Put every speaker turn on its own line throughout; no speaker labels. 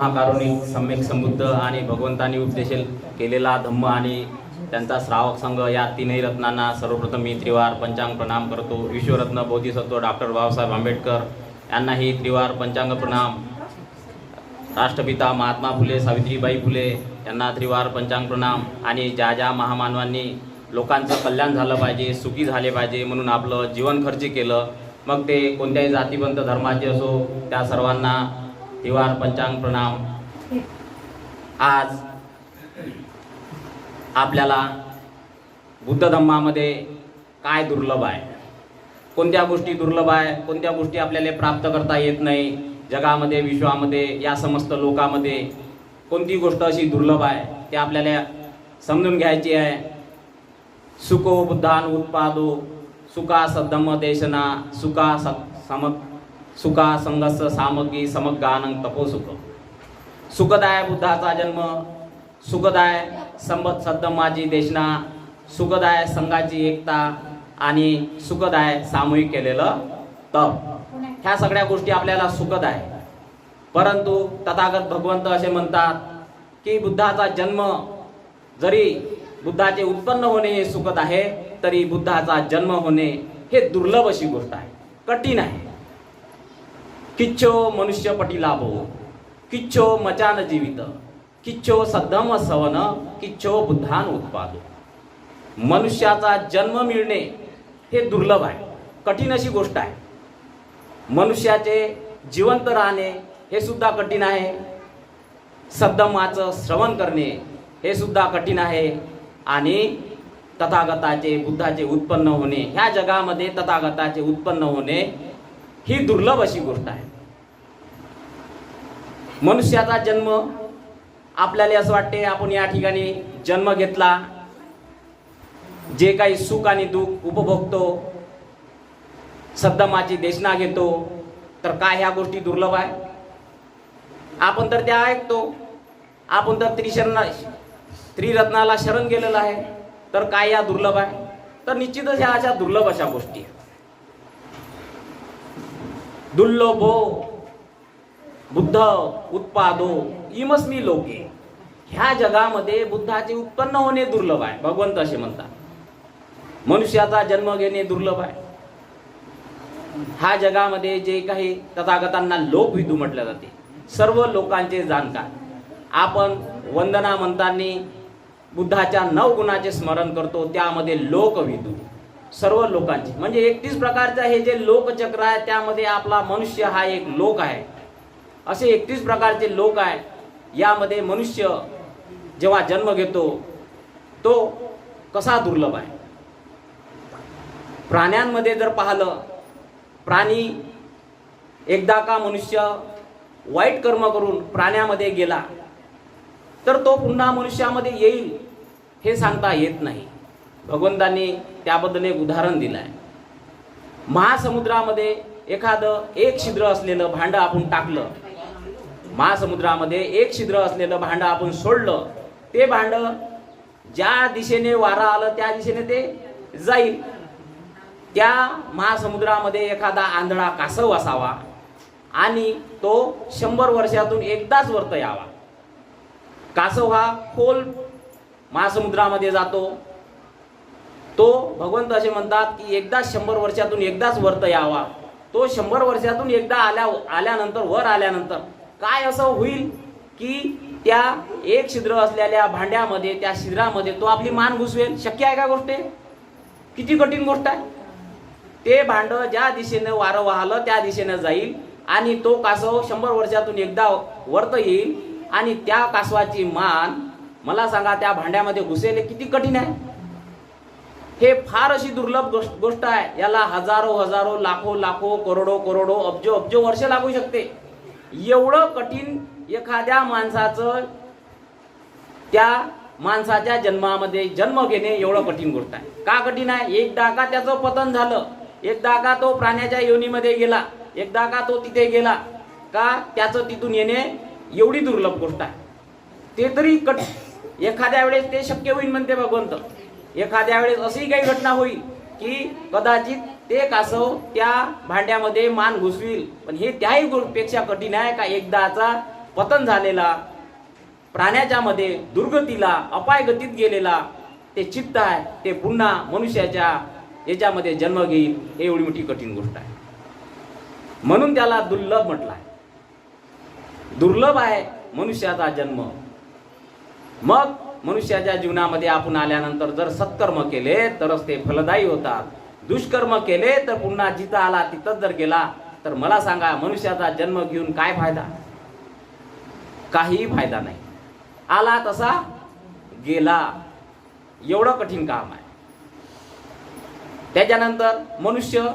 महाकारुणिक सम्यक समृद्ध आणि भगवंतांनी उपदेशील केलेला धम्म आणि त्यांचा श्रावक संघ या तीनही रत्नांना सर्वप्रथम मी त्रिवार पंचांग प्रणाम करतो. विश्वरत्न बोधिसत्व डॉक्टर बाबासाहेब आंबेडकर यांनाही त्रिवार पंचांग प्रणाम. राष्ट्रपिता महात्मा फुले सावित्रीबाई फुले यांना त्रिवार पंचांग प्रणाम आणि ज्या ज्या महामानवांनी लोकांचं कल्याण झालं पाहिजे सुखी झाले पाहिजे म्हणून आपलं जीवन खर्ची केलं मग ते कोणत्याही जातीपंत धर्माचे असो त्या सर्वांना दिवार पंचांग प्रणाम. आज आपल्याला बुद्ध धम्मामध्ये काय दुर्लभ आहे? कोणत्या गोष्टी दुर्लभ आहे? कोणत्या गोष्टी आपल्याला प्राप्त करता येत नाही? जगामध्ये विश्वामध्ये या समस्त लोकामध्ये कोणती गोष्ट अशी दुर्लभ आहे? ते आपल्याला समजून घ्यायची आहे. सुको बुद्धान उत्पादो सुका सद्धम देशना सुका सम सुखा संघस सामग्री समग्गानंग तपोसुख. सुखदाय बुद्धाचा जन्म सुखदाय संबत सद्दमाची देशना सुखदाय संघाची एकता आणि सुखदाय सामूहिक केलेलं तप. ह्या सगळ्या गोष्टी आपल्याला सुखद आहे परंतु तथागत भगवंत असे म्हणतात की बुद्धाचा जन्म जरी बुद्धाचे उत्पन्न होणे हे सुखद आहे तरी बुद्धाचा जन्म होणे हे दुर्लभ अशी गोष्ट आहे. कठीण आहे. किच्छो मनुष्यपटी लाभो किच्छो मचान जीवित किच्छो सद्धम सवन किच्छो बुद्धान उत्पादो. मनुष्याचा जन्म मिळणे हे दुर्लभ आहे कठीण अशी गोष्ट आहे. मनुष्याचे जिवंत राहणे हे सुद्धा कठीण आहे. सद्धमाचं श्रवण करणे हे सुद्धा कठीण आहे आणि तथागताचे बुद्धाचे उत्पन्न होणे ह्या जगामध्ये तथागताचे उत्पन्न होणे ही दुर्लभ अशी गोष्ट आहे. मनुष्याचा जन्म आपल्याला असं वाटते आपण या ठिकाणी जन्म घेतला जे काही सुख आणि दुःख उपभोगतो सद्दमाची देशना घेतो तर काय ह्या गोष्टी दुर्लभ आहे? आपण तर त्या ऐकतो आपण तर त्रिशरणा त्रिरत्नाला शरण गेलेलं आहे तर काय या दुर्लभ आहे? तर निश्चितच ह्या अशा दुर्लभ अशा गोष्टी आहेत. दुर्लभो बुद्ध उत्पादो इमस्मी लोके. ह्या जगामध्ये बुद्धाचे उत्पन्न होणे दुर्लभ आहे. भगवंत असे म्हणतात. मनुष्याचा जन्म घेणे दुर्लभ आहे. हा जगामध्ये जे काही तथागतांना लोकविदू म्हटले जाते. सर्व लोकांचे जाणकार. आपण वंदना म्हणताना बुद्धाच्या नऊ गुणाचे स्मरण करतो. त्यामध्ये लोकविदू. सर्व लोकांचे. म्हणजे एकतीस प्रकारचं हे जे लोकचक्र आहे त्यामध्ये आपला मनुष्य हा एक लोक आहे. असे एकतीस प्रकारचे लोक आहे. यामध्ये मनुष्य जेव्हा जन्म घेतो तो कसा दुर्लभ आहे? प्राण्यांमध्ये जर पाहिलं प्राणी एकदा का मनुष्य वाईट कर्म करून प्राण्यामध्ये गेला तर तो पुन्हा मनुष्यामध्ये येईल हे सांगता येत नाही. भगवंतांनी त्याबद्दल एक उदाहरण दिलं आहे महासमुद्रामध्ये एखादं एक छिद्र असलेलं भांडं आपण टाकलं. महासमुद्रामध्ये एक छिद्र असलेलं भांडं आपण सोडलं. ते भांडं ज्या दिशेने वारा आलं त्या दिशेने ते जाईल. त्या महासमुद्रामध्ये एखादा आंधळा कासव असावा आणि तो शंभर वर्षातून एकदाच वरत यावा. कासव हा खोल महासमुद्रामध्ये जातो. तो भगवंत असे म्हणतात की एकदाच शंभर वर्षातून एकदाच वर्त यावा. तो शंभर वर्षातून एकदा आल्या आल्यानंतर वर आल्यानंतर काय असं होईल की त्या एक छिद्र असलेल्या भांड्यामध्ये त्या छिद्रामध्ये तो आपली मान घुसवेल? शक्य आहे का गोष्ट? किती कठीण गोष्ट आहे? ते भांड ज्या दिशेने वारं वाहलं त्या दिशेने जाईल आणि तो कासव शंभर वर्षातून एकदा वर्त येईल आणि त्या कासवाची मान मला सांगा त्या भांड्यामध्ये घुसेल किती कठीण आहे? हे फार अशी दुर्लभ गोष्ट गोष्ट आहे. याला हजारो हजारो लाखो लाखो करोडो करोडो अब्जो अब्जो वर्ष लागू शकते. एवढं कठीण एखाद्या माणसाचं त्या माणसाच्या जन्मामध्ये जन्म घेणे एवढं कठीण गोष्ट आहे. का कठीण आहे? एकदा का त्याचं पतन झालं. एकदा का तो प्राण्याच्या योनीमध्ये गेला. एकदा का तो तिथे गेला. का त्याचं तिथून येणे एवढी दुर्लभ गोष्ट आहे. ते तरी कट एखाद्या वेळेस ते शक्य होईल म्हणते भगवंत. एखाद्या वेळेस अशी काही घटना होईल की कदाचित ते कासव त्या भांड्यामध्ये मान घुसवील. पण हे त्याही पेक्षा कठीण आहे का एकदाचा पतन झालेला प्राण्याच्या मध्ये दुर्गतीला अपायगतीत गेलेला ते चित्त आहे ते पुन्हा मनुष्याच्या याच्यामध्ये जन्म घेईल हे एवढी मोठी कठीण गोष्ट आहे. म्हणून त्याला दुर्लभ म्हटलं आहे दुर्लभ आहे मनुष्याचा जन्म. मग मनुष्याच्या जीवनामध्ये आपण आल्यानंतर जर सत्कर्म केले तरच ते फलदायी होतात. दुष्कर्म केले तर पुन्हा जिथं आला तिथंच जर गेला तर मला सांगा मनुष्याचा जन्म घेऊन काय फायदा? काहीही फायदा नाही. आला तसा गेला. एवढं कठीण काम आहे. त्याच्यानंतर मनुष्य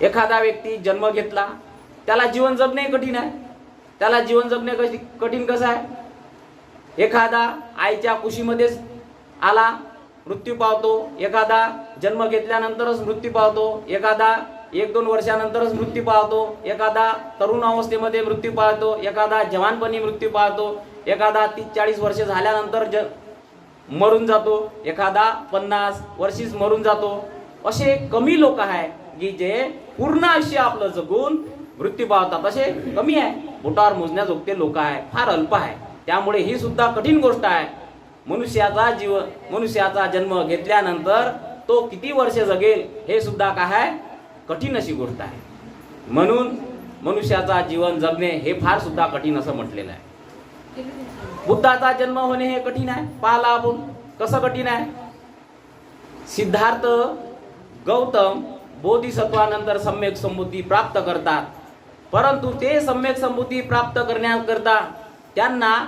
एखादा व्यक्ती जन्म घेतला त्याला जीवन जगणे कठीण आहे. त्याला जीवन जगणे कशी कठीण कसं आहे? एखादा आईच्या कुशीमध्येच आला मृत्यू पावतो. एखादा जन्म घेतल्यानंतरच मृत्यू पावतो. एखादा एक दोन वर्षानंतरच मृत्यू पावतो. एखादा तरुण अवस्थेमध्ये मृत्यू पावतो. एखादा जवानपणी मृत्यू पावतो. एखादा तीस चाळीस वर्ष झाल्यानंतर ज मरून जातो. एखादा पन्नास वर्षीच मरून जातो. असे कमी लोक आहे की जे पूर्ण आयुष्य आपलं जगून मृत्यू पावतात. असे कमी आहे. बोटावर मोजण्याजोगते लोक आहे. फार अल्प आहे. त्यामुळे ही सुद्धा कठीण गोष्ट आहे. मनुष्याचा जीव मनुष्याचा जन्म घेतल्यानंतर तो किती वर्ष जगेल हे सुद्धा काय आहे? कठीण अशी गोष्ट आहे. म्हणून मनुष्याचा जीवन जगणे हे फार सुद्धा कठीण असं म्हटलेलं आहे. बुद्धाचा जन्म होणे हे कठीण आहे. पाहला आपण कसं कठीण आहे? सिद्धार्थ गौतम बोधिसत्वानंतर सम्यक संबुद्धी प्राप्त करतात. परंतु ते सम्यक संबुद्धी प्राप्त करण्याकरता त्यांना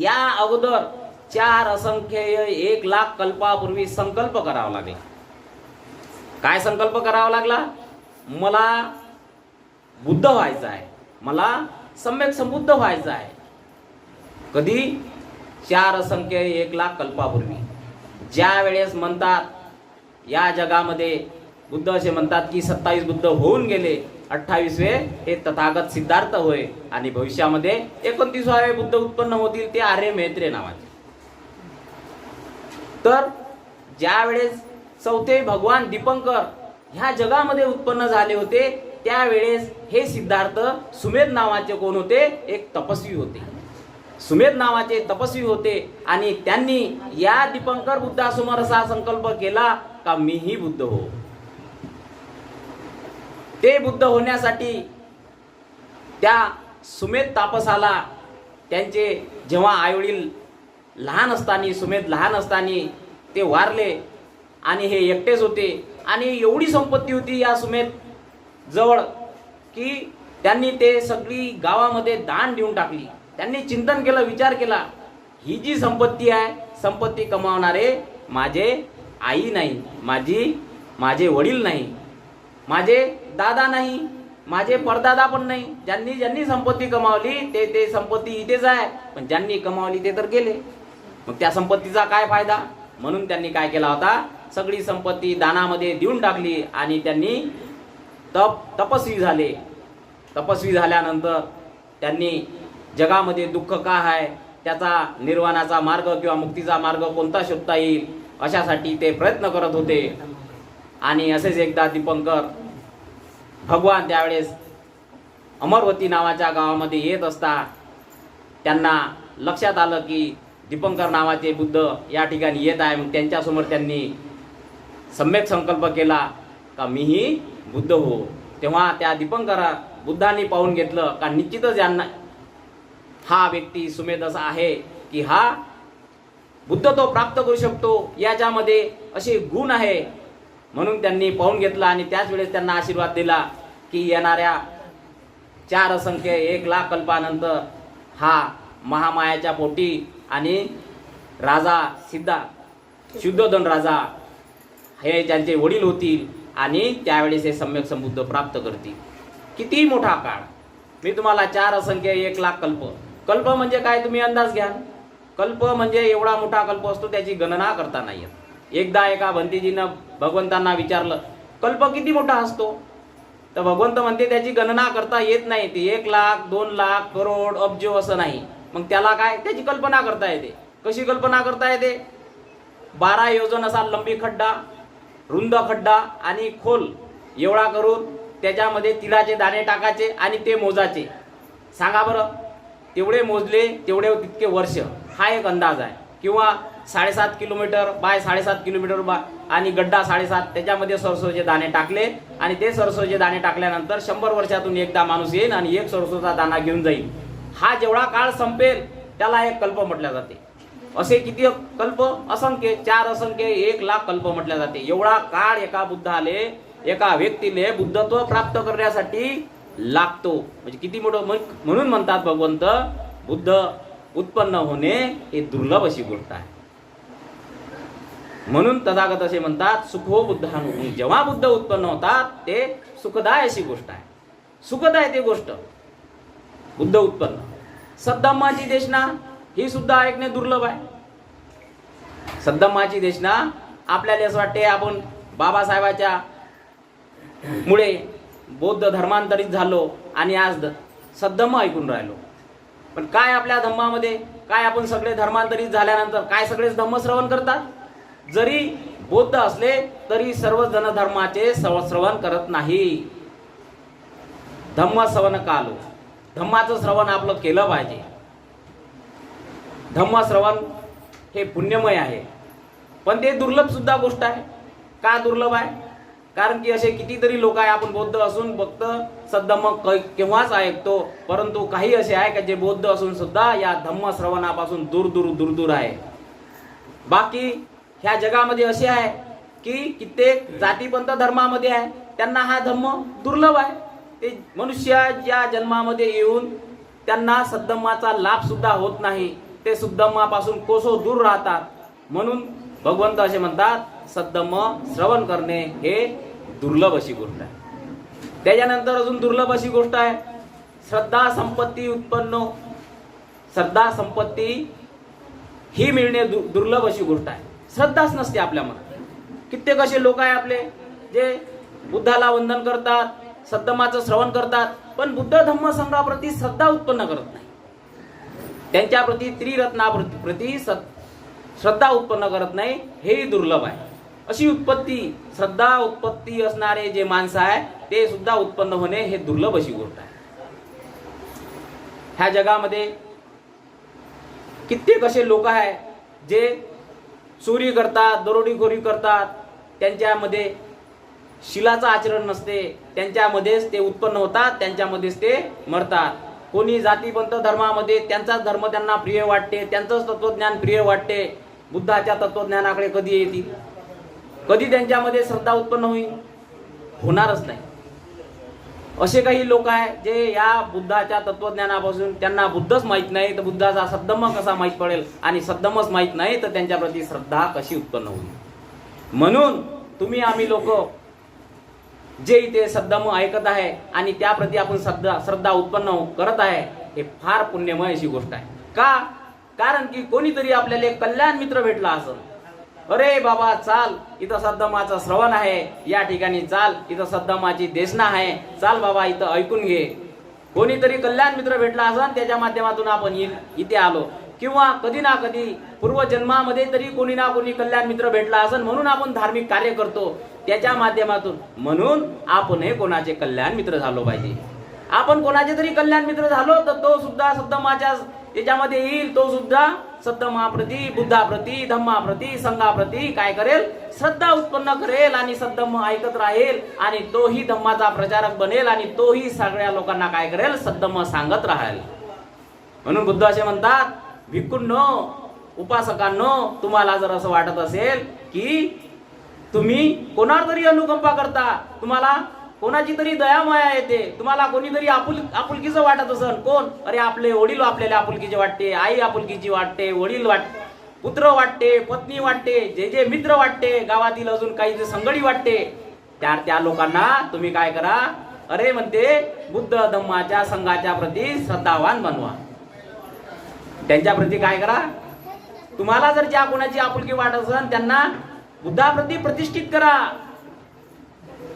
या अगोदर चार असंख्य एक लाख कल्पापूर्वी संकल्प करावा लागला. काय संकल्प करावा लागला? मला बुद्ध व्हायचं आहे. मला सम्यक समृद्ध व्हायचं आहे. कधी? चार असंख्य एक लाख कल्पापूर्वी. ज्या वेळेस म्हणतात या जगामध्ये बुद्ध असे म्हणतात की सत्तावीस बुद्ध होऊन गेले अठ्ठावीसवे हे तथागत सिद्धार्थ होय आणि भविष्यामध्ये एकोणतीसावे बुद्ध उत्पन्न होतील ते आर्य मेत्रे नावाचे. तर ज्यावेळेस चौथे भगवान दीपंकर ह्या जगामध्ये उत्पन्न झाले होते त्यावेळेस हे सिद्धार्थ सुमेध नावाचे कोण होते? एक तपस्वी होते. सुमेध नावाचे तपस्वी होते आणि त्यांनी या दीपंकर बुद्धासमोर असा संकल्प केला का मीही बुद्ध हो ते बुद्ध होण्यासाठी त्या सुमेध तापसाला त्यांचे जेव्हा आईवडील लहान असताना सुमेध लहान असताना ते वारले आणि हे एकटेच होते आणि एवढी संपत्ती होती या सुमेध जवळ की त्यांनी ते सगळी गावामध्ये दान देऊन टाकली. त्यांनी चिंतन केलं विचार केला ही जी संपत्ती आहे संपत्ती कमावणारे माझे आई नाही माझी माझे वडील नाही. माझे दादा नाही माझे परदादा पण नाही. ज्यांनी ज्यांनी संपत्ती कमावली ते ते संपत्ती इथेच आहे. पण ज्यांनी कमावली ते तर गेले. मग त्या संपत्तीचा काय फायदा? म्हणून त्यांनी काय केला होता? सगळी संपत्ती दानामध्ये देऊन टाकली आणि त्यांनी तप तपस्वी झाले. तपस्वी झाल्यानंतर त्यांनी जगामध्ये दुःख का आहे त्याचा निर्वाणाचा मार्ग किंवा मुक्तीचा मार्ग कोणता शोधता येईल अशासाठी ते प्रयत्न करत होते. आणि असेच एकदा दीपंकर भगवान त्यावेळेस अमरवती नावाच्या गावामध्ये येत असता त्यांना लक्षात आलं की दीपंकर नावाचे बुद्ध या ठिकाणी येत आहे. मग त्यांच्यासमोर त्यांनी सम्यक संकल्प केला का मीही बुद्ध हो. तेव्हा त्या दीपंकरा बुद्धांनी पाहून घेतलं का निश्चितच यांना हा व्यक्ती सुमेध असा आहे की हा बुद्ध तो प्राप्त करू शकतो. याच्यामध्ये असे गुण आहे म्हणून त्यांनी पाहून घेतला आणि त्याच वेळेस त्यांना आशीर्वाद दिला की येणाऱ्या चार असंख्य एक लाख कल्पानंतर हा महामायाच्या पोटी आणि राजा सिद्धा शुद्धोधन राजा हे ज्यांचे वडील होतील आणि त्यावेळेस हे सम्यक समृद्ध प्राप्त करतील. कितीही मोठा काळ. मी तुम्हाला चार असंख्य एक लाख कल्प. कल्प म्हणजे काय? तुम्ही अंदाज घ्या. कल्प म्हणजे एवढा मोठा कल्प असतो त्याची गणना करता नाही येत. एकदा एका भंतीजीनं भगवंतांना विचारलं कल्प किती मोठा असतो? तर भगवंत म्हणते त्याची गणना करता येत नाही ती एक लाख दोन लाख करोड अब्ज असं नाही. मग त्याला काय? त्याची कल्पना करता येते. कशी कल्पना करता येते? बारा योजन असा लंबी खड्डा रुंद खड्डा आणि खोल एवढा करून त्याच्यामध्ये तिळाचे दाणे टाकायचे आणि ते मोजाचे सांगा बरं तेवढे मोजले तेवढे तितके वर्ष. हा एक अंदाज आहे. किंवा साडेसात किलोमीटर बाय साडेसात किलोमीटर बा आणि गड्डा साडेसात. त्याच्यामध्ये सरसोचे दाणे टाकले आणि ते सरसोचे दाणे टाकल्यानंतर शंभर वर्षातून एकदा माणूस येईल आणि एक सरसोचा दाणा घेऊन जाईल हा जेवढा काळ संपेल त्याला एक कल्प म्हटल्या जाते. असे किती कल्प? असंख्य चार असंख्य एक लाख कल्प म्हटल्या जाते. एवढा काळ एका बुद्धाले एका व्यक्तीने बुद्धत्व प्राप्त करण्यासाठी लागतो. म्हणजे किती मोठं म्हणून म्हणतात भगवंत बुद्ध उत्पन्न होणे हे दुर्लभ अशी गोष्ट आहे. म्हणून तथागत असे म्हणतात सुखो बुद्धानु. जेव्हा बुद्ध उत्पन्न होतात ते सुखदाय अशी गोष्ट आहे. सुखदाय ते गोष्ट. बुद्ध उत्पन्न. सद्धम्माची देशना ही सुद्धा ऐकणे दुर्लभ आहे. सद्धम्माची देशना आपल्याला असं वाटते आपण बाबासाहेबाच्या मुळे बौद्ध धर्मांतरित झालो आणि आज ध- सद्धम्म ऐकून राहिलो. पण काय आपल्या धम्मामध्ये काय आपण सगळे धर्मांतरित झाल्यानंतर काय सगळेच धम्म श्रवण करतात? जरी बौद्ध असले तरी सर्व जन धर्माचे श्रवण करत नाही. धम्म श्रवण कालो धम्माचं श्रवण आपलं केलं पाहिजे. धम्म श्रवण हे पुण्यमय आहे. पण ते दुर्लभ सुद्धा गोष्ट आहे. का दुर्लभ आहे? कारण की असे कितीतरी लोक आहे आपण बौद्ध असून फक्त सद्धम्म केव्हाच ऐकतो परंतु काही असे आहे का जे बौद्ध असून सुद्धा या धम्म श्रवणापासून दूर दूर दूर दूर आहे? बाकी ह्या जगामध्ये असे आहे की कित्येक जातीपंथ धर्मामध्ये आहे. त्यांना हा धम्म दुर्लभ आहे. ते मनुष्याच्या जन्मामध्ये येऊन त्यांना सद्धम्माचा लाभ सुद्धा होत नाही ते सुद्धम्मापासून कोसो दूर राहतात. म्हणून भगवंत असे म्हणतात सद्धम्म श्रवण करणे हे दुर्लभ अशी गोष्ट आहे. त्याच्यानंतर अजून दुर्लभ अशी गोष्ट आहे श्रद्धा संपत्ती उत्पन्न. श्रद्धा संपत्ती ही मिळणे दु- दुर्लभ अशी गोष्ट आहे. श्रद्धाच नसते आपल्या मनात कित्येक असे लोक आहे आपले जे बुद्धाला वंदन करतात सद्धमाचं श्रवण करतात पण बुद्ध धम्म संघाप्रती श्रद्धा उत्पन्न करत नाही. त्यांच्याप्रती त्रिरत्नाप्रती प्रती श्रद्धा उत्पन्न करत नाही हेही दुर्लभ आहे. अशी उत्पत्ती श्रद्धा उत्पत्ती असणारे जे माणसं आहे ते सुद्धा उत्पन्न होणे हे दुर्लभ अशी गोष्ट आहे. ह्या जगामध्ये कित्येक असे लोक आहे जे चोरी करतात दरोडीखोरी करतात त्यांच्यामध्ये शिलाचं आचरण नसते त्यांच्यामध्येच ते उत्पन्न होतात त्यांच्यामध्येच ते मरतात. कोणी जातीपंत धर्मामध्ये त्यांचाच धर्म त्यांना प्रिय वाटते त्यांचंच तत्वज्ञान प्रिय वाटते. बुद्धाच्या तत्वज्ञानाकडे कधी येतील? कधी त्यांच्यामध्ये श्रद्धा उत्पन्न होईल? होणारच नाही. असे काही लोक आहे जे या बुद्धाच्या तत्वज्ञानापासून त्यांना बुद्धच माहीत नाही तर बुद्धाचा सद्धम्म कसा माहीत पडेल आणि सद्धम्मच माहीत नाही तर त्यांच्या प्रती श्रद्धा कशी उत्पन्न होईल? म्हणून तुम्ही आम्ही लोक जे इथे सद्दम ऐकत आहे आणि त्याप्रती आपण श्रद्धा श्रद्धा उत्पन्न करत आहे हे फार पुण्यमय अशी गोष्ट आहे. का? कारण की कोणीतरी आपल्याला एक कल्याण मित्र भेटला असं अरे बाबा चाल. इथं सद्दमाचं श्रवण आहे. या ठिकाणी चाल. इथं सद्दमाची देशना आहे. चाल बाबा इथं ऐकून घे. कोणीतरी कल्याण मित्र भेटला असन त्याच्या माध्यमातून आपण इ- इथे आलो. किंवा कधी ना कधी पूर्वजन्मामध्ये तरी कोणी ना कोणी कल्याण मित्र भेटला असन म्हणून आपण धार्मिक कार्य करतो. त्याच्या माध्यमातून. म्हणून आपण हे कोणाचे कल्याण मित्र झालो पाहिजे. आपण कोणाचे तरी कल्याण मित्र झालो तर तो सुद्धा सद्दमाच्या याच्यामध्ये येईल तो सुद्धा सद्धमाप्रती बुद्धाप्रती धम्माप्रती संघाप्रती काय करेल? श्रद्धा उत्पन्न करेल आणि सद्धम्म ऐकत राहील आणि तोही धम्माचा प्रचारक बनेल आणि तोही सगळ्या लोकांना काय करेल? सद्धम्म सांगत राहील. म्हणून बुद्ध असे म्हणतात भिक्खूंनो उपासकांनो तुम्हाला जर असं वाटत असेल की तुम्ही कोणावर तरी अनुकंपा करता तुम्हाला कोणाची तरी दयामाया येते. तुम्हाला कोणीतरी आपुल आपुलकीचं वाटत असन कोण? अरे आपले वडील आपल्याला आपुलकीचे वाटते आई आपुलकीची वाटते वडील वाट पुत्र वाटते पत्नी वाटते जे जे मित्र वाटते गावातील अजून काही जे संगडी वाटते त्या त्या लोकांना तुम्ही काय करा? अरे म्हणते बुद्ध धम्माच्या संघाच्या प्रती श्रद्धावान बनवा. त्यांच्या प्रती काय करा? तुम्हाला जर ज्या कोणाची आपुलकी वाटत असेल त्यांना बुद्धाप्रती प्रतिष्ठित करा.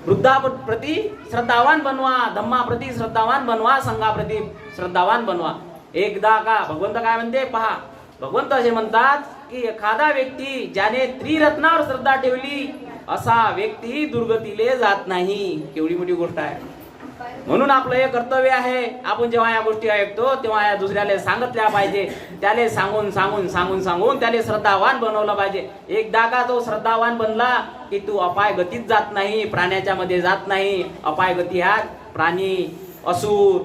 वृद्धाप्रती श्रद्धावान बनवा धम्माप्रती श्रद्धावान बनवा संघाप्रती श्रद्धावान बनवा. एकदा का भगवंत काय म्हणते? पहा. भगवंत असे म्हणतात की एखादा व्यक्ती ज्याने त्रिरत्नावर श्रद्धा ठेवली असा व्यक्ती दुर्गतीले जात नाही. केवढी मोठी गोष्ट आहे. म्हणून आपलं हे कर्तव्य आहे आपण जेव्हा या गोष्टी ऐकतो तेव्हा या दुसऱ्याला सांगितल्या पाहिजे. त्याला सांगून सांगून सांगून सांगून त्याला श्रद्धावान बनवलं पाहिजे. एकदा का तो श्रद्धावान बनला की तू अपाय गतीत जात नाही प्राण्याच्या मध्ये जात नाही. अपाय गती ह्या प्राणी असूर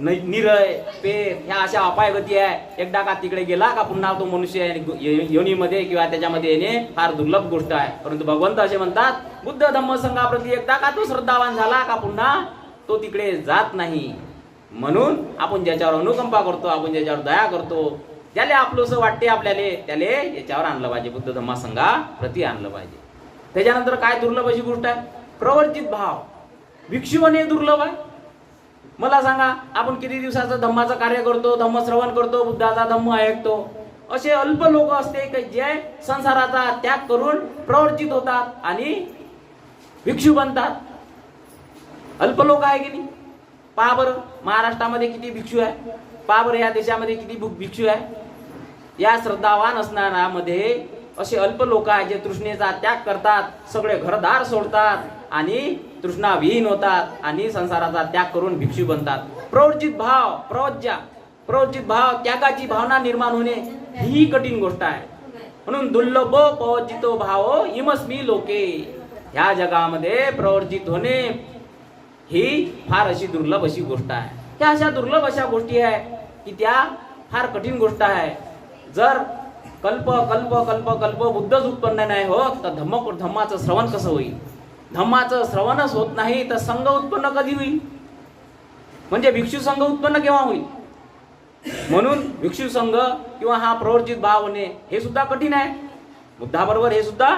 निरय पेर ह्या अशा अपाय गती आहे. एकदा का तिकडे गेला का पुन्हा तो मनुष्य योनीमध्ये किंवा त्याच्यामध्ये येणे फार दुर्लभ गोष्ट आहे. परंतु भगवंत असे म्हणतात बुद्ध धम्म संघाप्रती एकदा का तो श्रद्धावान झाला का पुन्हा तो तिकडे जात नाही. म्हणून आपण ज्याच्यावर अनुकंपा करतो आपण ज्याच्यावर दया करतो त्याला आपलंसं वाटते आपल्याला त्याला याच्यावर आणलं पाहिजे. बुद्ध धम्मा संघा प्रती आणलं पाहिजे. त्याच्यानंतर काय दुर्लभ अशी गोष्ट आहे? प्रवर्जित भाव. भिक्षुवने दुर्लभ आहे. मला सांगा आपण किती दिवसाचं धम्माचं कार्य करतो धम्म श्रवण करतो बुद्धाचा धम्म ऐकतो? असे अल्प लोक असते की जे संसाराचा त्याग करून प्रवर्जित होतात आणि भिक्षू बनतात. अल्प लोक आहे की नाही? पहा बरं महाराष्ट्रामध्ये किती भिक्षू आहे. पहा बरं या देशामध्ये किती भिक्षू आहे. या श्रद्धावान असणाऱ्यामध्ये असे अल्प लोक आहेत जे तृष्णेचा त्याग करतात सगळे घरदार सोडतात आणि तृष्णा विहीन होतात आणि संसाराचा त्याग करून भिक्षू बनतात. प्रवर्जित भाव प्रवज्या प्रवृत्तीत भाव त्यागाची भावना निर्माण होणे ही कठीण गोष्ट आहे. म्हणून दुर्लभ पवजितो भाव इमस्मी लोके. ह्या जगामध्ये प्रवर्जित होणे ही फार अशी दुर्लभ अशी गोष्ट आहे. त्या अशा दुर्लभ अशा गोष्टी आहे की त्या फार कठीण गोष्ट आहे. जर कल्प कल्प कल्प कल्प बुद्धच उत्पन्न नाही होत तर धम्म धम्माचं श्रवण कसं होईल? धम्माचं श्रवणच होत नाही तर संघ उत्पन्न कधी होईल? म्हणजे भिक्षू संघ उत्पन्न केव्हा होईल? म्हणून भिक्षू संघ किंवा हा प्रवर्जित भाव होणे हे सुद्धा कठीण आहे. बुद्धाबरोबर हे सुद्धा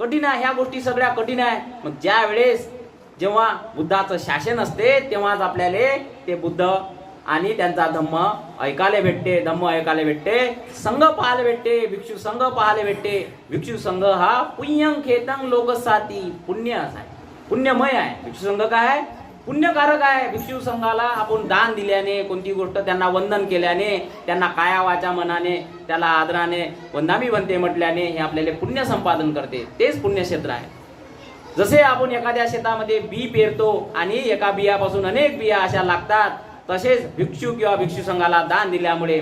कठीण आहे. ह्या गोष्टी सगळ्या कठीण आहे. मग ज्या वेळेस जेव्हा बुद्धाचं शासन असते तेव्हाच आपल्याला ते बुद्ध आणि त्यांचा धम्म ऐकायला भेटते धम्म ऐकायला भेटते संघ पाहायला भेटते भिक्षू संघ पाहायला भेटते. भिक्षू संघ हा पुण्यं खेतंग लोकसाती पुण्य असा आहे पुण्यमय आहे. भिक्षू संघ काय आहे? पुण्यकारक आहे. भिक्षू संघाला आपण दान दिल्याने कोणती गोष्ट त्यांना वंदन केल्याने त्यांना काया वाचा मनाने त्याला आदराने वंदामी बनते म्हटल्याने हे आपल्याला पुण्य संपादन करते. तेच पुण्यक्षेत्र आहे. जसे आपण एखाद्या शेतामध्ये बी पेरतो आणि एका बियापासून अनेक बिया अशा लागतात तसेच भिक्षू किंवा भिक्षू संघाला दान दिल्यामुळे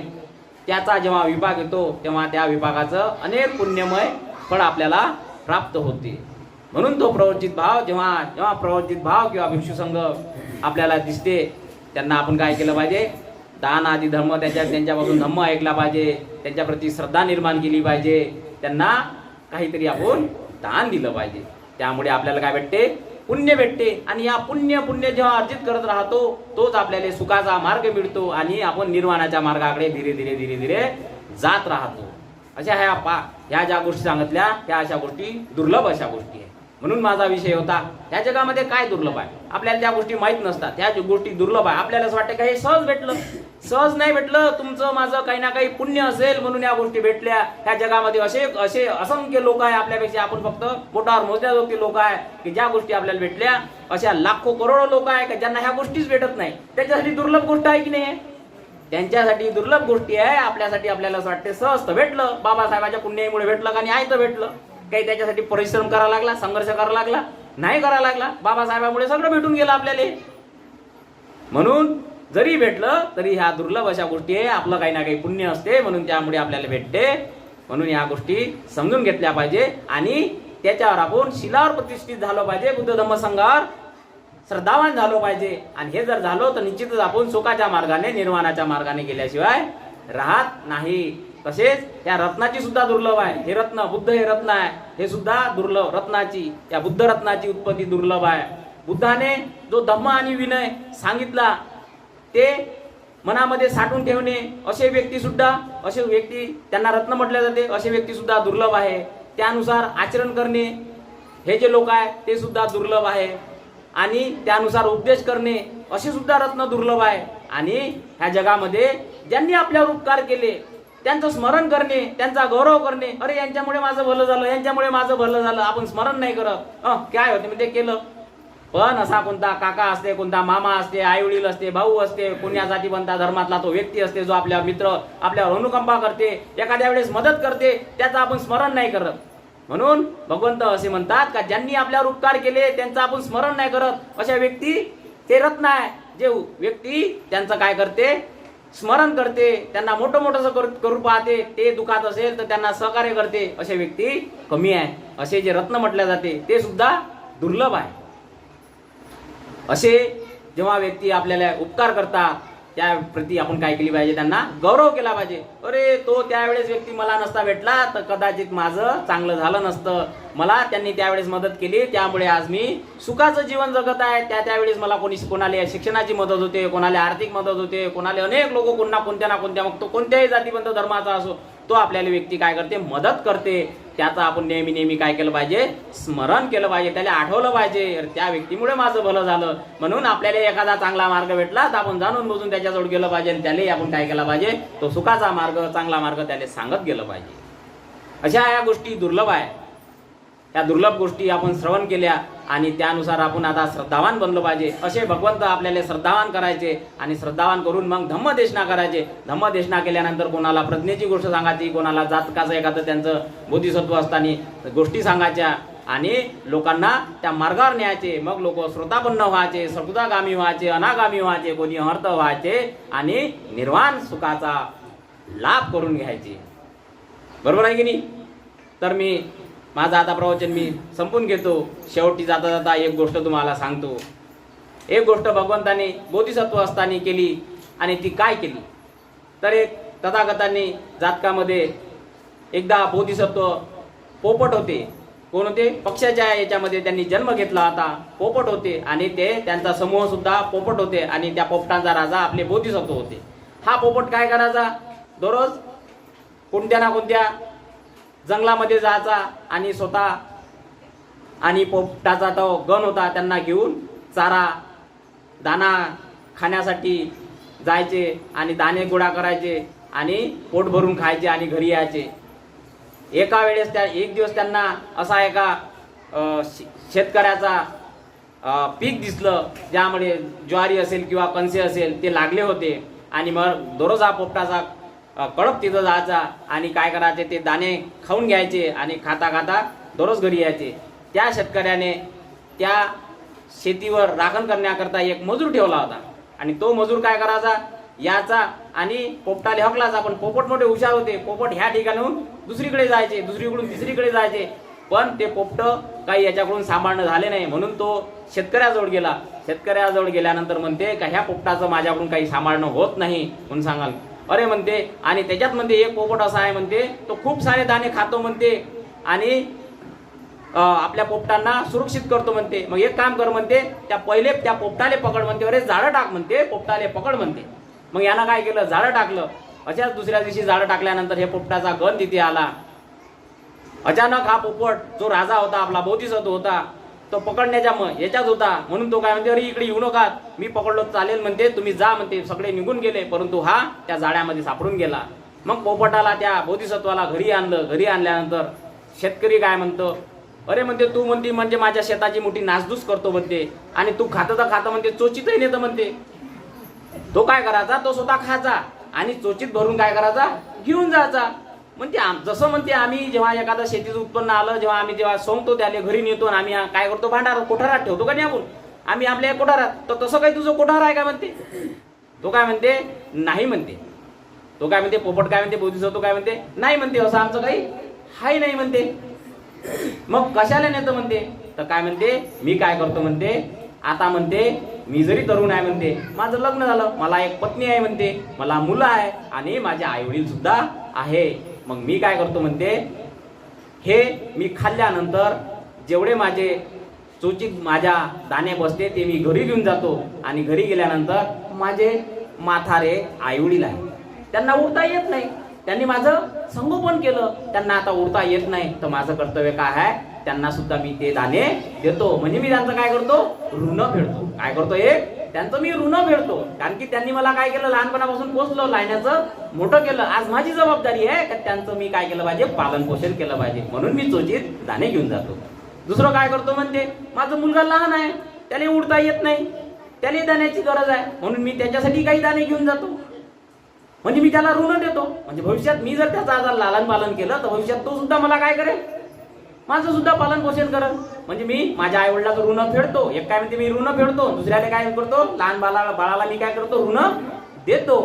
त्याचा जेव्हा विभाग येतो तेव्हा त्या विभागाचं अनेक पुण्यमय फळ आपल्याला प्राप्त होते. म्हणून तो प्रवर्जित भाव जेव्हा जेव्हा प्रवर्जित भाव किंवा भिक्षू संघ आपल्याला दिसते त्यांना आपण काय केलं पाहिजे? दान आदी धर्म त्यांच्या त्यांच्यापासून धम्म ऐकला पाहिजे त्यांच्याप्रती श्रद्धा निर्माण केली पाहिजे त्यांना काहीतरी आपण दान दिलं पाहिजे. त्यामुळे आपल्याला काय भेटते? पुण्य भेटते. आणि या पुण्य पुण्य जेव्हा अर्जित करत राहतो तोच आपल्याला सुखाचा मार्ग मिळतो आणि आपण निर्वाणाच्या मार्गाकडे धीरे धीरे धीरे धीरे जात राहतो. अशा ह्या पा ह्या ज्या गोष्टी सांगितल्या त्या अशा गोष्टी दुर्लभ अशा गोष्टी आहे म्हणून माझा विषय होता त्या जगामध्ये काय दुर्लभ आहे? आपल्याला त्या गोष्टी माहीत नसतात त्या गोष्टी दुर्लभ आहे. आपल्याला असं वाटतं का हे सहज भेटलं. सहज नाही भेटलं तुमचं माझं काही ना काही पुण्य असेल म्हणून या गोष्टी भेटल्या. त्या जगामध्ये असे असे असंख्य लोक आहे आपल्यापेक्षा. आपण फक्त बोटावर मोजण्याजोगे लोक आहे की ज्या गोष्टी आपल्याला भेटल्या. अशा लाखो करोडो लोक आहे का ज्यांना ह्या गोष्टीच भेटत नाही. त्याच्यासाठी दुर्लभ गोष्ट आहे की नाही? त्यांच्यासाठी दुर्लभ गोष्टी आहे. आपल्यासाठी आपल्याला असं वाटते सहज तर भेटलं. बाबासाहेबाच्या पुण्यामुळे भेटलं का आणि आहे तर भेटलं. काही त्याच्यासाठी परिश्रम करावा लागला संघर्ष करावा लागला नाही करावा लागला बाबासाहेबामुळे सगळं भेटून गेलं आपल्याला. म्हणून जरी भेटलं तरी ह्या दुर्लभ अशा गोष्टी आहे आपलं काही ना काही पुण्य असते म्हणून त्यामुळे आपल्याला भेटते. म्हणून या गोष्टी समजून घेतल्या पाहिजे आणि त्याच्यावर आपण शिलावर प्रतिष्ठित झालो पाहिजे बुद्ध धम्म संघावर श्रद्धावान झालो पाहिजे. आणि हे जर झालो तर निश्चितच आपण सुखाच्या मार्गाने निर्वाणाच्या मार्गाने गेल्याशिवाय राहत नाही. तसेच त्या रत्नाची सुद्धा दुर्लभ आहे. हे रत्न बुद्ध हे रत्न आहे. हे सुद्धा दुर्लभ रत्नाची या बुद्ध रत्नाची उत्पत्ती दुर्लभ आहे. बुद्धाने जो धम्म आणि विनय सांगितला ते मनामध्ये साठवून ठेवणे असे व्यक्ती सुद्धा असे व्यक्ती त्यांना रत्न म्हटले जाते असे व्यक्ती सुद्धा दुर्लभ आहे. त्यानुसार आचरण करणे हे जे लोक आहे ते सुद्धा दुर्लभ आहे. आणि त्यानुसार उपदेश करणे असे सुद्धा रत्न दुर्लभ आहे. आणि ह्या जगामध्ये ज्यांनी आपल्यावर उपकार केले त्यांचं स्मरण करणे त्यांचा गौरव करणे. अरे यांच्यामुळे माझं भलं झालं यांच्यामुळे माझं भलं झालं. आपण स्मरण नाही करत. अं, काय होते? मी ते केलं. पण असा कोणता काका असते कोणता मामा असते आई वडील असते भाऊ असते कोण्या जाती बनता धर्मातला तो व्यक्ती असते जो आपल्या मित्र आपल्यावर अनुकंपा करते एखाद्या वेळेस मदत करते त्याचं आपण स्मरण नाही करत. म्हणून भगवंत असे म्हणतात का ज्यांनी आपल्यावर उपकार केले त्यांचं आपण स्मरण नाही करत. अशा व्यक्ती ते रत्न आहे. जे व्यक्ती त्यांचं काय करते? स्मरण करते त्यांना मोठं मोठं करू करू पाहते ते दुखात असेल तर त्यांना सहकार्य करते असे व्यक्ती कमी आहे. असे जे रत्न म्हटले जाते ते सुद्धा दुर्लभ आहे. असे जेव्हा व्यक्ती आपल्याला उपकार करतात त्या प्रती आपण काय केली पाहिजे? त्यांना गौरव केला पाहिजे. अरे तो त्यावेळेस व्यक्ती मला नसता भेटला तर कदाचित माझं चांगलं झालं नसतं. मला त्यांनी त्यावेळेस मदत केली. त्यामुळे आज मी सुखाचं जीवन जगत आहे. त्या त्यावेळेस मला कोणी कोणाला शिक्षणाची मदत होते कोणाला आर्थिक मदत होते कोणाला अनेक लोक कोणा कोणत्या ना कोणत्या मग तो कोणत्याही जातीबंध धर्माचा असो तो आपल्याला व्यक्ती काय करते? मदत करते. त्याचं आपण नेहमी नेहमी काय केलं पाहिजे? स्मरण केलं पाहिजे. त्याला आठवलं पाहिजे. त्या व्यक्तीमुळे माझं भलं झालं. म्हणून आपल्याला एखादा चांगला मार्ग भेटला तर आपण जाणून बुजून त्याच्याजवळ गेलं पाहिजे आणि त्यालाही आपण काय केलं पाहिजे? तो सुखाचा मार्ग चांगला मार्ग त्याला सांगत गेलं पाहिजे. अशा या गोष्टी दुर्लभ आहे. या दुर्लभ गोष्टी आपण श्रवण केल्या. आणि त्यानुसार आपण आता श्रद्धावान बनलो पाहिजे. असे भगवंत आपल्याला श्रद्धावान करायचे आणि श्रद्धावान करून मग धम्मदेशना करायचे. धम्मदेशना केल्यानंतर कोणाला प्रज्ञेची गोष्ट सांगायची कोणाला जातकाचं एखादं त्यांचं बोधिसत्व असताना गोष्टी सांगायच्या आणि लोकांना त्या मार्गावर न्यायचे. मग लोक श्रोतापन्न व्हायचे सकृतागामी व्हायचे अनागामी व्हायचे कोणी अर्थ व्हायचे आणि निर्वाण सुखाचा लाभ करून घ्यायचे. बरोबर आहे की नाही? तर मी माझं आता प्रवचन मी संपून घेतो. शेवटी जाता जाता एक गोष्ट तुम्हाला सांगतो. एक गोष्ट भगवंताने बोधिसत्व असताना केली आणि ती काय केली? तर एक तथागतांनी जातकामध्ये एकदा बोधिसत्व पोपट होते. कोण होते? पक्षाच्या याच्यामध्ये त्यांनी जन्म घेतला होता. पोपट होते आणि ते त्यांचा समूह सुद्धा पोपट होते आणि त्या पोपटांचा राजा आपले बोधिसत्व होते. हा पोपट काय करायचा? दररोज कोणत्या ना कोणत्या जंगलामध्ये जायचा आणि स्वतः आणि पोपटाचा तो गण होता त्यांना घेऊन चारा दाना खाण्यासाठी जायचे आणि दाणे गोळा करायचे आणि पोट भरून खायचे आणि घरी यायचे. एका वेळेस त्या एक दिवस त्यांना असा एका शे- शेतकऱ्याचा पीक दिसलं ज्यामुळे ज्वारी असेल किंवा कणसे असेल ते लागले होते. आणि मग दररोज हा पोपटाचा कळप तिथं जायचा आणि काय करायचे ते दाणे खाऊन घ्यायचे आणि खाता खाता दररोज घरी यायचे. त्या शेतकऱ्याने त्या शेतीवर राखण करण्याकरता एक मजूर ठेवला होता. आणि तो मजूर काय करायचा? याचा आणि पोपटाले हकलाचा पण पोपट मोठे हुशार होते. पोपट ह्या ठिकाणाहून दुसरीकडे जायचे दुसरीकडून तिसरीकडे जायचे. पण ते पोपट काही याच्याकडून सांभाळणं झाले नाही. म्हणून तो शेतकऱ्याजवळ गेला. शेतकऱ्याजवळ गेल्यानंतर म्हणते का ह्या पोपटाचं माझ्याकडून काही सांभाळणं होत नाही? म्हणून सांगाल अरे म्हणते आणि त्याच्यात म्हणते एक पोपट असा आहे म्हणते तो खूप सारे दाणे खातो म्हणते आणि आपल्या पोपटांना सुरक्षित करतो म्हणते. मग एक काम कर म्हणते त्या पहिले त्या पोपटाले पकड म्हणते अरे झाडं टाक म्हणते पोपटाले पकड म्हणते. मग यानं काय केलं झाडं टाकलं. अशाच दुसऱ्या दिवशी झाडं टाकल्यानंतर हे पोपटाचा गण तिथे आला. अचानक हा पोपट जो राजा होता आपला बोधिसत्व होता तो पकडण्याच्या मग याच्यात होता. म्हणून तो काय म्हणते अरे इकडे येऊ नका. मी पकडलो चालेल म्हणते. तुम्ही जा म्हणते. सगळे निघून गेले परंतु हा त्या जाळ्यामध्ये सापडून गेला. मग पोपटाला त्या बोधिसत्वाला घरी आणलं. घरी आणल्यानंतर शेतकरी काय म्हणतो अरे म्हणते तू म्हणते म्हणजे माझ्या शेताची मोठी नासधूस करतो म्हणते. आणि तू खातं तर खातं म्हणते चोचीतही नेतं म्हणते. तो काय करायचा? तो स्वतः खायचा. आणि चोचीत भरून काय करायचा? घेऊन जायचा. म्हणते आम- जसं म्हणते आम्ही जेव्हा एखादं शेतीचं उत्पन्न आलं जेव्हा आम्ही जेव्हा सोंगतो त्याला घरी नेतो आणि आम्ही काय करतो भांडार कोठारात ठेवतो का नाही आपण? आम्ही आपल्या कोठारात. तर तसं काही तुझं कोठार आहे का म्हणते? तो काय म्हणते? नाही म्हणते. तो काय म्हणते? पोपट काय म्हणते? बोधिसत्व काय म्हणते? नाही म्हणते. असं आमचं काही हाय नाही म्हणते. मग कशाला नेतो म्हणते? तर काय म्हणते? मी काय करतो म्हणते? आता म्हणते मी जरी तरुण आहे म्हणते माझं लग्न झालं मला एक पत्नी आहे म्हणते मला मुलं आहे आणि माझे आईवडील सुद्धा आहे. मग मी काय करतो म्हणते हे मी खाल्ल्यानंतर जेवढे माझे चोचित माझ्या दाणे बसते ते मी घरी घेऊन जातो. आणि घरी गेल्यानंतर माझे माथारे आईवडील आहे त्यांना उडता येत नाही. त्यांनी माझं संगोपन केलं. त्यांना आता उडता येत नाही. तर माझं कर्तव्य काय आहे? त्यांना सुद्धा मी ते दाणे देतो. म्हणजे मी त्यांचं काय करतो? ऋण फेडतो. काय करतो? एक त्यांचं मी ऋण फेडतो. कारण की त्यांनी मला काय केलं? लहानपणापासून पोचलं. लायण्याचं मोठं केलं. आज माझी जबाबदारी आहे का त्यांचं मी काय केलं पाहिजे? पालन पोषण केलं पाहिजे. म्हणून मी चोचीत दाणे घेऊन जातो. दुसरं काय करतो म्हणते? माझा मुलगा लहान आहे. त्याला उडता येत नाही. त्याला दाण्याची गरज आहे. म्हणून मी त्याच्यासाठी काही दाणे घेऊन जातो. म्हणजे मी त्याला ऋण देतो. म्हणजे भविष्यात मी जर त्याचा आता लालन पालन केलं तर भविष्यात तो सुद्धा मला काय करेल? माझं सुद्धा पालन पोषण करेल. म्हणजे मी माझ्या आई वडिलाचं ऋण फेडतो. एक काय म्हणते मी ऋण फेडतो. दुसऱ्याला काय करतो? लहान बाला बाळाला मी काय करतो? ऋण देतो.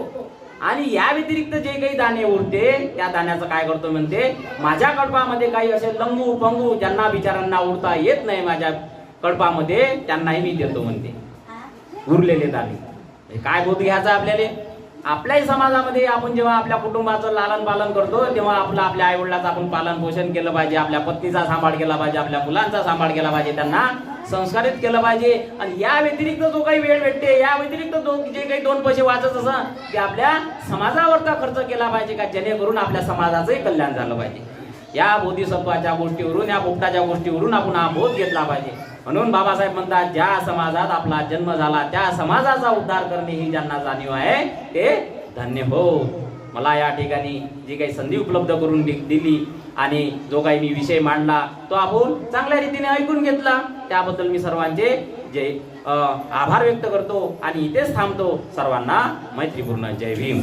आणि या व्यतिरिक्त जे काही दाणे उरते त्या दाण्याचं काय करतो म्हणते माझ्या कल्पामध्ये काही असे लंगू पंगू ज्यांना बिचारांना उडता येत नाही माझ्या कल्पामध्ये त्यांनाही मी देतो म्हणते. उरलेले दाणे. हे काय बोध घ्यायचा आपल्याला? आपल्याही समाजामध्ये आपण जेव्हा आपल्या कुटुंबाचं लालन पालन करतो तेव्हा आपलं आपल्या आईवडिलाचं आपण पालन पोषण केलं पाहिजे आपल्या पत्नीचा सांभाळ केला पाहिजे आपल्या मुलांचा सांभाळ केला पाहिजे त्यांना संस्कारित केलं पाहिजे. आणि या व्यतिरिक्त जो काही वेळ भेटते या व्यतिरिक्त जो जे काही दोन पैसे वाचत असं ते आपल्या समाजावरचा खर्च केला पाहिजे का? जेणेकरून आपल्या समाजाचंही कल्याण झालं पाहिजे. या बोधिसत्वाच्या गोष्टीवरून या पोपटाच्या गोष्टीवरून आपण हा बोध घेतला पाहिजे. म्हणून बाबासाहेब म्हणतात ज्या समाजात आपला जन्म झाला त्या समाजाचा उद्धार करणे ही ज्यांना जाणीव आहे ते धन्य हो. मला या ठिकाणी जी काही संधी उपलब्ध करून दिली आणि जो काही मी विषय मांडला तो आपण चांगल्या रीतीने ऐकून घेतला. त्याबद्दल मी सर्वांचे जे आभार व्यक्त करतो आणि इथेच थांबतो. सर्वांना मैत्रीपूर्ण जय भीम.